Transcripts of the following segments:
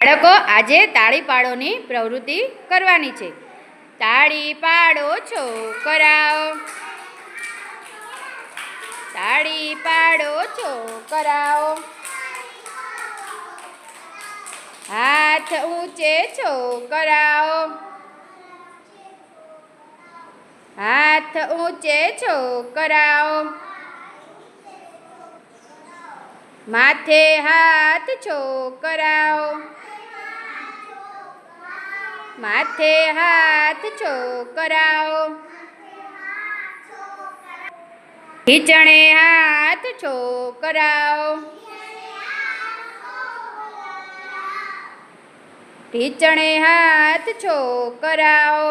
બાળકો, આજે તાળી પાડોની પ્રવૃત્તિ કરવાની છે. તાળી પાડો છો કરાવો તાળી પાડો છો કરાવો હાથ ઊંચે છો કરાવો હાથ ઊંચે છો કરાવો માથે હાથ છો કરાવો માથે હાથ છોકરાઓ. ખીચણે હાથ છોકરાઓ. ઢીચણે હાથ છોકરાઓ.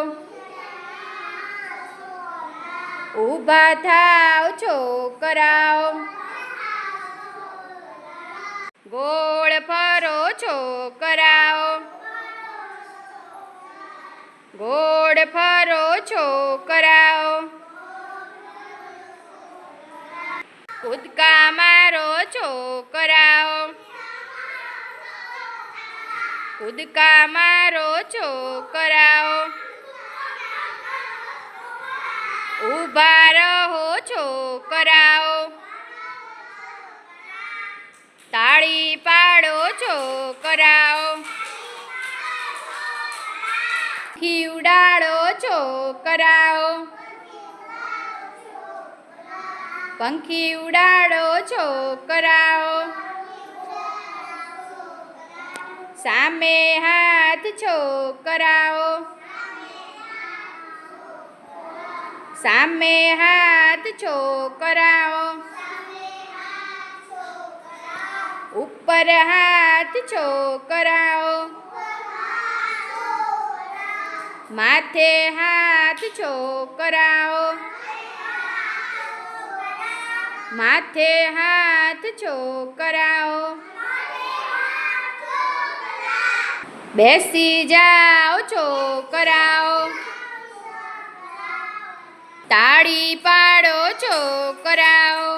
ઊભા થાવ છોકરાઓ. ગોળ ફરો છો ગોળ ફરો છો કરાવો કૂદકા મારો છો કરાવો કૂદકા મારો છો કરાવો ઊભા રહો છો કરાવો તાળી પાડો છો ખીવડાડો છો કરાવો પંખી ઉડાડો કરાવો સામે હાથ છો કરાવો સામે હાથ છો કરાવો ઉપર હાથ છો કરાવો માથે હાથ છો કરાવો માથે હાથ છો કરાવો બેસી જાઓ છો કરાવો તાળી પાડો છો કરાવો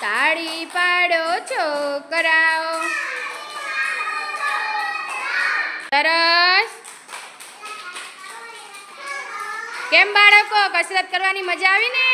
તાળી પાડો છો સરસ. કેમ બાળકો? કસરત કરવાની મજા આવી ને?